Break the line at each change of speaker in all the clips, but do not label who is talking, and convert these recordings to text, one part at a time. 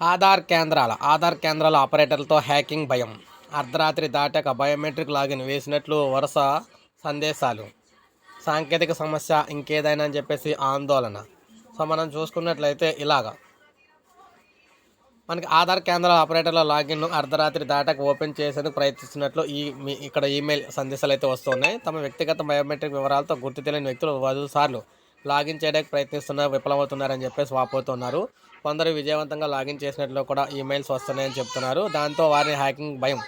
ఆధార్ కేంద్రాల ఆధార్ కేంద్రాల ఆపరేటర్లతో హ్యాకింగ్ భయం. అర్ధరాత్రి దాటాక బయోమెట్రిక్ లాగిన్ వేసినట్లు వరుస సందేశాలు. సాంకేతిక సమస్య ఇంకేదైనా అని చెప్పేసి ఆందోళన. సో మనం చూసుకున్నట్లయితే ఇలాగా. మనకి ఆధార్ కేంద్రాల ఆపరేటర్ల లాగిన్ను అర్ధరాత్రి దాటాక ఓపెన్ చేసేందుకు ప్రయత్నిస్తున్నట్లు ఈ మీ ఇక్కడ ఈమెయిల్ సందేశాలు అయితే వస్తున్నాయి. తమ వ్యక్తిగత బయోమెట్రిక్ వివరాలతో గుర్తు తెలియని వ్యక్తులు పలు సార్లు లాగిన్ చేయడానికి ప్రయత్నిస్తున్న విఫలమవుతున్నారని చెప్పేసి వాపోతున్నారు. కొందరు విజయవంతంగా లాగిన్ చేసినట్లు కూడా ఈమెయిల్స్ వస్తున్నాయని చెప్తున్నారు. దాంతో వారిని హ్యాకింగ్ భయం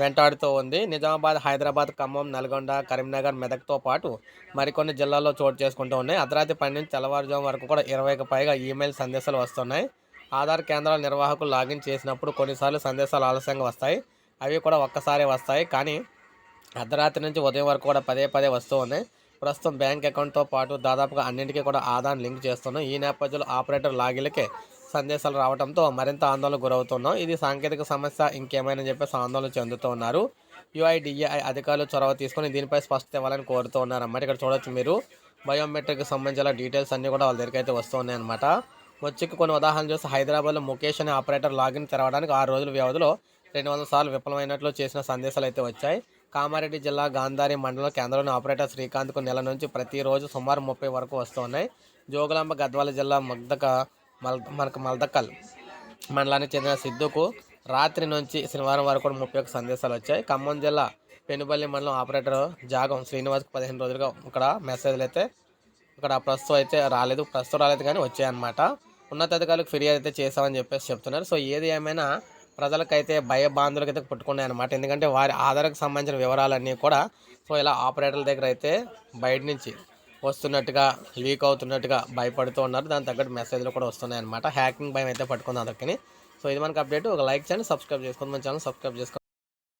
వెంటాడుతూ ఉంది. నిజామాబాద్ హైదరాబాద్ ఖమ్మం నల్గొండ కరీంనగర్ మెదక్తో పాటు మరికొన్ని జిల్లాల్లో చోటు చేసుకుంటూ ఉన్నాయి. అర్ధరాత్రి పన్నెండు నుంచి తెల్లవారుజాము వరకు కూడా ఇరవైకి పైగా ఈమెయిల్ సందేశాలు వస్తున్నాయి. ఆధార్ కేంద్రాల నిర్వాహకులు లాగిన్ చేసినప్పుడు కొన్నిసార్లు సందేశాలు ఆలస్యంగా వస్తాయి. అవి కూడా ఒక్కసారి వస్తాయి. కానీ అర్ధరాత్రి నుంచి ఉదయం వరకు కూడా పదే పదే వస్తూ ఉన్నాయి. ప్రస్తుతం బ్యాంక్ అకౌంట్తో పాటు దాదాపుగా అన్నింటికీ కూడా ఆధార్ లింక్ చేస్తున్నాం. ఈ నేపథ్యంలో ఆపరేటర్ లాగిలకే సందేశాలు రావడంతో మరింత ఆందోళన గురవుతున్నాం. ఇది సాంకేతిక సమస్య ఇంకేమైనా చెప్పేసి ఆందోళన చెందుతూ ఉన్నారు. యుఐడిఏఐ అధికారులు చొరవ తీసుకొని దీనిపై స్పష్టత ఇవ్వాలని కోరుతూ ఉన్నారు అన్నమాట. ఇక్కడ చూడొచ్చు మీరు బయోమెట్రిక్ సంబంధించిన డీటెయిల్స్ అన్నీ కూడా వాళ్ళ దగ్గరికి అయితే వస్తూ ఉన్నాయి అనమాట వచ్చి కొన్ని ఉదాహరణలు చూస్తే హైదరాబాద్లో ముఖేష్ అనే ఆపరేటర్ లాగిన్ తెరవడానికి ఆరు రోజుల వ్యవధిలో రెండు వందల సార్లు విఫలమైనట్లు చేసిన సందేశాలు అయితే వచ్చాయి. కామారెడ్డి జిల్లా గాంధారి మండలం కేంద్రంలోని ఆపరేటర్ శ్రీకాంత్కు నెల నుంచి ప్రతిరోజు సుమారు ముప్పై వరకు వస్తున్నాయి. జోగులాంబ గద్వాల జిల్లా మగ్దక మల్ మనకు మల్దకల్ మండలానికి చెందిన సిద్ధుకు రాత్రి నుంచి శనివారం వరకు కూడా ముప్పై ఒక్క సందేశాలు వచ్చాయి. ఖమ్మం జిల్లా పెనుపల్లి మండలం ఆపరేటర్ జాగం శ్రీనివాస్కి పదిహేను రోజులుగా ఇక్కడ మెసేజ్లు అయితే ఇక్కడ ప్రస్తుతం అయితే రాలేదు. ప్రస్తుతం రాలేదు కానీ వచ్చాయన్నమాట. ఉన్నతాధికారులకు ఫిర్యాదు అయితే చేశామని చెప్పేసి చెప్తున్నారు. సో ఏది ఏమైనా ప్రజలకైతే భయబాంధులకైతే పుట్టుకున్నాయి అనమాట ఎందుకంటే వారి ఆధార్కు సంబంధించిన వివరాలన్నీ కూడా సో ఇలా ఆపరేటర్ల దగ్గర అయితే బయట నుంచి వస్తున్నట్టుగా లీక్ అవుతున్నట్టుగా భయపడుతూ ఉన్నారు. దాని తగ్గట్టు మెసేజ్లు కూడా వస్తున్నాయి అనమాట హ్యాకింగ్ భయం అయితే పట్టుకుంది అందరికీ. సో ఇది మనకు అప్డేట్. ఒక లైక్ చేయండి సబ్స్క్రైబ్ చేసుకోండి. మన ఛానల్ సబ్స్క్రైబ్ చేసుకోండి.